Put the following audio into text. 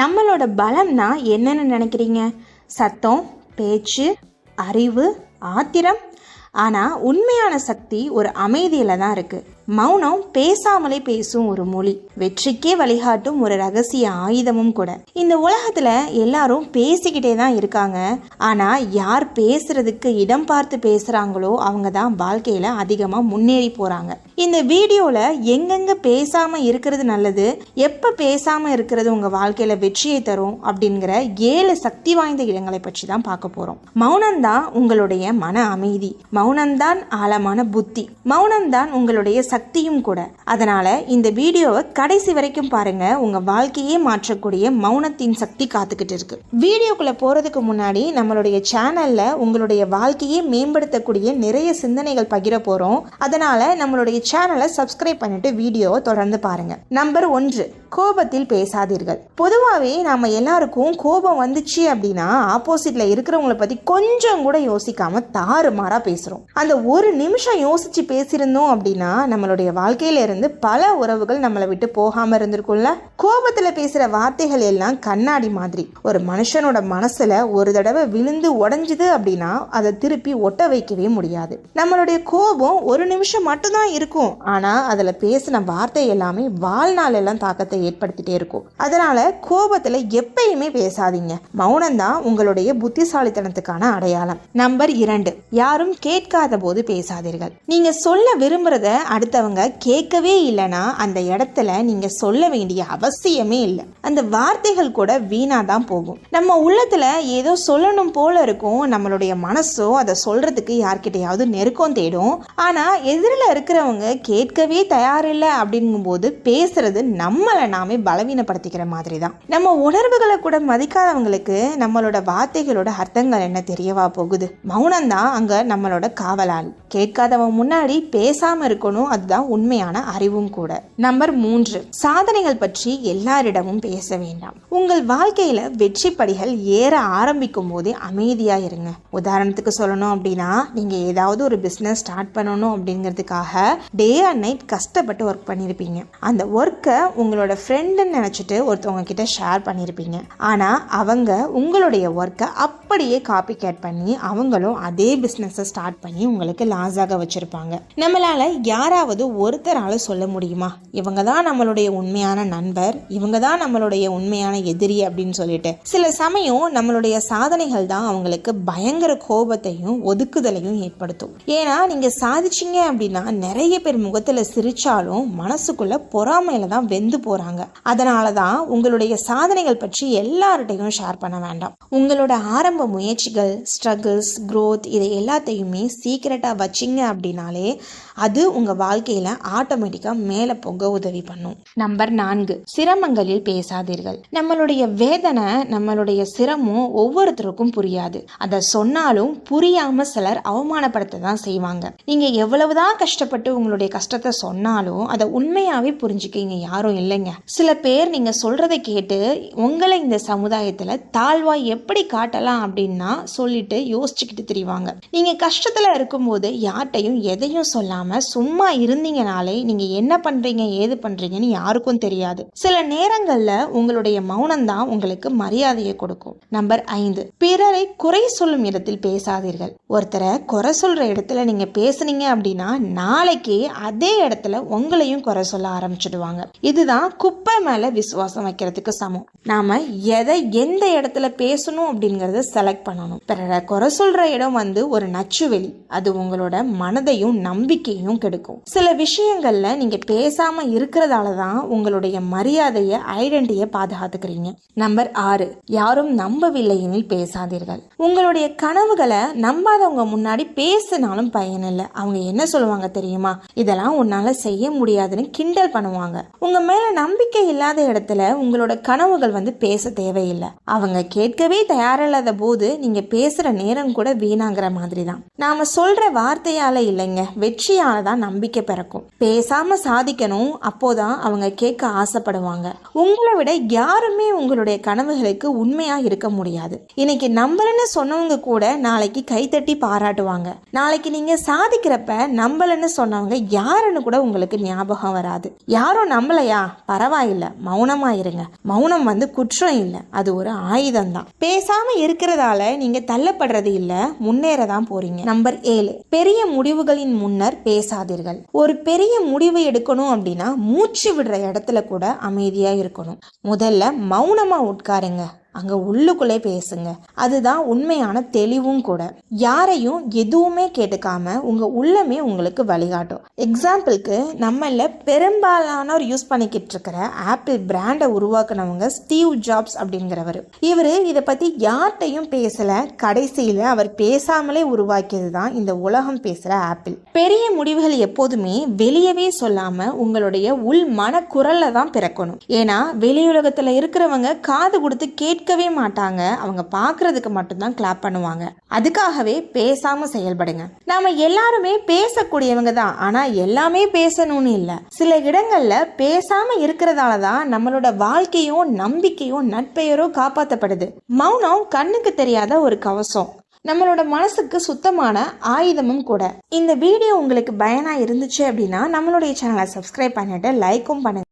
நம்மளோட பலம்னா என்னென்னு நினைக்கிறீங்க? சத்தம் பேச்சு அறிவு ஆத்திரம். ஆனால் உண்மையான சக்தி ஒரு அமைதியில் தான் இருக்குது மௌனம் பேசாமலே பேசும் ஒரு மொழி. வெற்றிக்கே வழிகாட்டும் ஒரு ரகசிய ஆயுதமும் கூட. இந்த உலகத்துல எல்லாரும் பேசிக்கிட்டே தான் இருக்காங்க. ஆனா யார் பேசுறதுக்கு இடம் பார்த்து பேசுறாங்களோ அவங்க தான் வாழ்க்கையில அதிகமா முன்னேறி போறாங்க. இந்த வீடியோவில் எங்கெங்க பேசாமல் இருக்கிறது நல்லது எப்போ பேசாமல் இருக்கிறது உங்கள் வாழ்க்கையில் வெற்றியை தரும் அப்படிங்கிற ஏழு சக்தி வாய்ந்த இடங்களை பற்றி தான் பார்க்க போகிறோம் மௌனம்தான் உங்களுடைய மன அமைதி. மௌனம்தான் ஆழமான புத்தி. மௌனம்தான் உங்களுடைய சக்தியும் கூட. அதனால் இந்த வீடியோவை கடைசி வரைக்கும் பாருங்க. உங்கள் வாழ்க்கையே மாற்றக்கூடிய மௌனத்தின் சக்தி காத்துக்கிட்டு இருக்கு. வீடியோக்குள்ளே போகிறதுக்கு முன்னாடி நம்மளுடைய சேனலில் உங்களுடைய வாழ்க்கையை மேம்படுத்தக்கூடிய நிறைய சிந்தனைகள் பகிர போகிறோம் அதனால் நம்மளுடைய சேனலை சப்ஸ்கிரைப் பண்ணிட்டு வீடியோவை தொடர்ந்து பாருங்க. நம்பர் ஒன்று கோபத்தில் பேசாதீர்கள். பொதுவாகவே நம்ம எல்லாருக்கும் கோபம் வந்துச்சு அப்படின்னா ஆப்போசிட்ல இருக்கிறவங்கள பத்தி கொஞ்சம் கூட யோசிக்காம தாறுமாறா பேசுறோம். அந்த ஒரு நிமிஷம் யோசிச்சு பேசியிருந்தோம் அப்படின்னா நம்மளுடைய வாழ்க்கையில இருந்து பல உறவுகள் நம்மளை விட்டு போகாம இருந்திருக்கும்ல? கோபத்துல பேசுற வார்த்தைகள் எல்லாம் கண்ணாடி மாதிரி. ஒரு மனுஷனோட மனசுல ஒரு தடவை விழுந்து உடைஞ்சுது அப்படின்னா அதை திருப்பி ஒட்ட வைக்கவே முடியாது. நம்மளுடைய கோபம் ஒரு நிமிஷம் மட்டும்தான் இருக்கும் ஆனால் அதில் பேசின வார்த்தை எல்லாமே வாழ்நாள் எல்லாம் தாக்கத்தை ஏற்படுத்திட்டே இருக்கும். அதனால கோபத்தில் எப்பயுமே பேசாதீங்க. மௌனம்தான் உங்களுடைய புத்திசாலித்தனத்துக்கான அடையாளம். நம்பர் இரண்டு யாரும் கேட்காத போது பேசாதீர்கள். நீங்க சொல்ல விரும்புறத அடுத்தவங்க கேட்கவே இல்லைன்னா அந்த இடத்துல நீங்க சொல்ல வேண்டிய அவசியமே இல்லை. அந்த வார்த்தைகள் கூட வீணா தான் போகும். நம்ம உள்ளத்துல ஏதோ சொல்லணும் போல இருக்கும். நம்மளுடைய மனசோ அதை சொல்றதுக்கு யார்கிட்டயாவது நெருக்கம் தேடும். ஆனா எதிரில் இருக்கிறவங்க கேட்கவே தயாரில்லை அப்படிங்கும்போது பேசுறது நம்மளை நாமே பலவீனப்படுத்திக்கிற மாதிரி தான் நம்ம உணர்வுகளை கூட மதிக்காதவங்களுக்கு நம்மளோட வார்த்தைகளோட அர்த்தங்கள் என்ன தெரியவா போகுது? மௌனம் தான் நம்மளோட காவலாளி. கேட்காதவன் முன்னாடி பேசாமல் இருக்கணும் அதுதான் உண்மையான அறிவும் கூட. நம்பர் மூன்று சாதனைகள் பற்றி எல்லாரிடமும் பேச வேண்டாம். உங்கள் வாழ்க்கையில் வெற்றி படிகள் ஏற ஆரம்பிக்கும் போதே அமைதியாக இருங்க. உதாரணத்துக்கு சொல்லணும் அப்படின்னா நீங்கள் ஏதாவது ஒரு பிஸ்னஸ் ஸ்டார்ட் பண்ணணும் அப்படிங்கிறதுக்காக டே அண்ட் நைட் கஷ்டப்பட்டு ஒர்க் பண்ணியிருப்பீங்க அந்த ஒர்க்கை உங்களோட ஃப்ரெண்டுன்னு நினச்சிட்டு ஒருத்தவங்க கிட்ட ஷேர் பண்ணியிருப்பீங்க ஆனால் அவங்க உங்களுடைய ஒர்க்கை அப்படியே காப்பி கேட் பண்ணி அவங்களும் அதே பிஸ்னஸை ஸ்டார்ட் பண்ணி உங்களுக்கு லாஸாக வச்சுருப்பாங்க. நம்மளால் யாராவது ஒருத்தரால் சொல்ல முடியுமா? இவங்க தான் நம்மளுடைய உண்மையான நண்பர் இவங்க தான் நம்மளுடைய உண்மையான எதிரி அப்படின்னு சொல்லிட்டு. சில சமயம் நம்மளுடைய சாதனைகள் தான் அவங்களுக்கு பயங்கர கோபத்தையும் ஒதுக்குதலையும் ஏற்படுத்தும். ஏன்னா நீங்கள் சாதிச்சிங்க அப்படின்னா நிறைய பேர் முகத்தில் சிரிச்சாலும் மனசுக்குள்ள பொறாமையில தான் வெந்து போகிறாங்க அதனால தான் உங்களுடைய சாதனைகள் பற்றி எல்லார்கிட்டையும் ஷேர் பண்ண வேண்டாம். உங்களோட ஆரம்ப முயற்சிகள் ஸ்ட்ரகிள்ஸ் க்ரோத் இதை எல்லாத்தையுமே சீக்கிரட்டாக வச்சிங்க அப்படின்னாலே அது உங்கள் வாழ்க்கையில் ஆட்டோமேட்டிக்காக மேலே போக உதவி பண்ணும். நம்பர் நான்கு சிரமங்களில் பேசாதீர்கள். நம்மளுடைய வேதனை நம்மளுடைய சிரமம் ஒவ்வொருத்தருக்கும் புரியாது. அதை சொன்னாலும் புரியாமல் சிலர் அவமானப்படுத்த தான் செய்வாங்க. நீங்கள் எவ்வளவுதான் கஷ்டப்பட்டு உங்களுடைய கஷ்டத்தை சொன்னாலும் அதை உண்மையாகவே புரிஞ்சுக்கிங்க. யாரும் இல்லைங்க. சில பேர் நீங்கள் சொல்றதை கேட்டு உங்களை இந்த சமுதாயத்தில் தாழ்வா எப்படி காட்டலாம் அப்படின்னா சொல்லிட்டு யோசிச்சுக்கிட்டு தெரிவாங்க. நீங்கள் கஷ்டத்துல இருக்கும்போது யார்கிட்டையும் எதையும் சொல்லாமல் சும்மா இருந்தீங்கனாலே நீங்கள் என்ன பண்ணுறீங்க ஏது பண்ணுறீங்கன்னு யாருக்கும் தெரியாது. சில நேரங்களில் உங்களுடைய மௌனம் தான் உங்களுக்கு மரியாதையை கொடுக்கும். நம்பர் ஐந்து. பிறரை குறை சொல்லும் இடத்தில் பேசாதீர்கள். ஒருத்தரை குறை சொல்கிற இடத்துல நீங்கள் பேசுனீங்க அப்படின்னா நாளைக்கே அதே இடத்துல உங்களையும் குறை சொல்ல ஆரம்பிச்சிடுவாங்க. இதுதான் குப்பை மேல விசுவாசம் வைக்கிறதுக்கு சமம். நாம எதை எந்த இடத்துல பேசணும் அப்படிங்கறத செலக்ட் பண்ணணும். பிறரை குறை சொல்ற இடம் வந்து ஒரு நச்சுவெளி. அது உங்களோட மனதையும் நம்பிக்கையும் கெடுக்கும். சில விஷயங்கள்ல நீங்க பேசாம இருக்கிறதால தான் உங்களுடைய மரியாதையை ஐடென்டிட்டியை பாதுகாத்துக்கிறீங்க. நம்பர் ஆறு யாரும் நம்பவில்லை எனில் பேசாதீர்கள். உங்களுடைய கனவுகளை நம்பாதவங்க முன்னாடி பேசினாலும் பயனில்லை அவங்க என்ன சொல்லுவாங்க தெரியுமா? இதெல்லாம் உன்னால செய்ய முடியாதுன்னு கிண்டல் பண்ணுவாங்க. உங்க மேல நம்பிக்கை இல்லாத இடத்துல உங்களோட கனவுகள் வந்து பேச தேவையில்லை. அவங்க கேட்கவே தயாரில்லாத போது நீங்க பேசுற நேரம் கூட வீணாங்கிற மாதிரி தான் நாம சொல்ற வார்த்தையால இல்லைங்க வெற்றியால தான் நம்பிக்கை பிறக்கும். பேசாம சாதிக்கணும் அப்போதான் அவங்க கேட்க ஆசைப்படுவாங்க. உங்களை விட யாருமே உங்களுடைய கனவுகளுக்கு உண்மையா இருக்க முடியாது. இன்னைக்கு நம்பலன்னு சொன்னவங்க கூட நாளைக்கு கைத்தட்டி பாராட்டுவாங்க. நாளைக்கு நீங்க சாதிக்கிறப்ப நம்பலன்னு சொன்னவங்க யாருன்னு கூட உங்களுக்கு ஞாபகம் வராது. யாரும் நம்பலையா பரவாயில்ல. மௌனமா இருங்க. மௌனம் வந்து குற்றம் இல்லை. அது ஒரு ஆயுதம் தான். பேசாம இருக்கிறதால நீங்க தள்ளப்படுறது இல்ல. முன்னேற தான் போறீங்க. நம்பர் ஏழு. பெரிய முடிவுகளின் முன்னர் பேசாதீர்கள். ஒரு பெரிய முடிவு எடுக்கணும் அப்படின்னா மூச்சு விடுற இடத்துல கூட அமைதியா இருக்கணும். முதல்ல மௌனமா உட்காருங்க. அங்க உள்ளுக்குள்ளே பேசுங்க. அதுதான் உண்மையான தெளிவும் கூட. யாரையும் எதுவுமே கேட்டுக்காம உங்க உள்ளமே உங்களுக்கு வழிகாட்டும். எக்ஸாம்பிளுக்கு நம்மள பெரும்பாலானோர் யூஸ் பண்ணிக்கிட்டு இருக்கிற ஆப்பிள் பிராண்டை உருவாக்குனவங்க ஸ்டீவ் ஜாப்ஸ் அப்படிங்கிறவர். இவர் இதை பத்தி யார்கிட்டையும் பேசல. கடைசியில அவர் பேசாமலே உருவாக்கியது தான் இந்த உலகம் பேசுற ஆப்பிள் பெரிய முடிவுகள் எப்போதுமே வெளியவே சொல்லாம உங்களுடைய உள் மனக்குரல்ல தான் பிறக்கணும். ஏன்னா வெளியுலகத்தில் இருக்கிறவங்க காது கொடுத்து கேட்கவே மாட்டாங்க. அவங்க பார்க்கறதுக்கு மட்டும்தான் கிளாப் பண்ணுவாங்க. அதுக்காகவே பேசாம செயல்படுங்க. நாம எல்லாருமே பேசக்கூடியவங்க தான் ஆனா எல்லாமே பேசணும்னு இல்லை. சில இடங்கள்ல பேசாம இருக்கிறதால தான் நம்மளோட வாழ்க்கையும் நம்பிக்கையும் நட்பெயரோ காப்பாற்றப்படுது மௌனம் கண்ணுக்கு தெரியாத ஒரு கவசம். நம்மளோட மனசுக்கு சுத்தமான ஆயுதமும் கூட. இந்த வீடியோ உங்களுக்கு பயனாக இருந்துச்சு அப்படின்னா நம்மளுடைய சேனலை சப்ஸ்கிரைப் பண்ணிட்டு லைக்கும் பண்ணுங்க.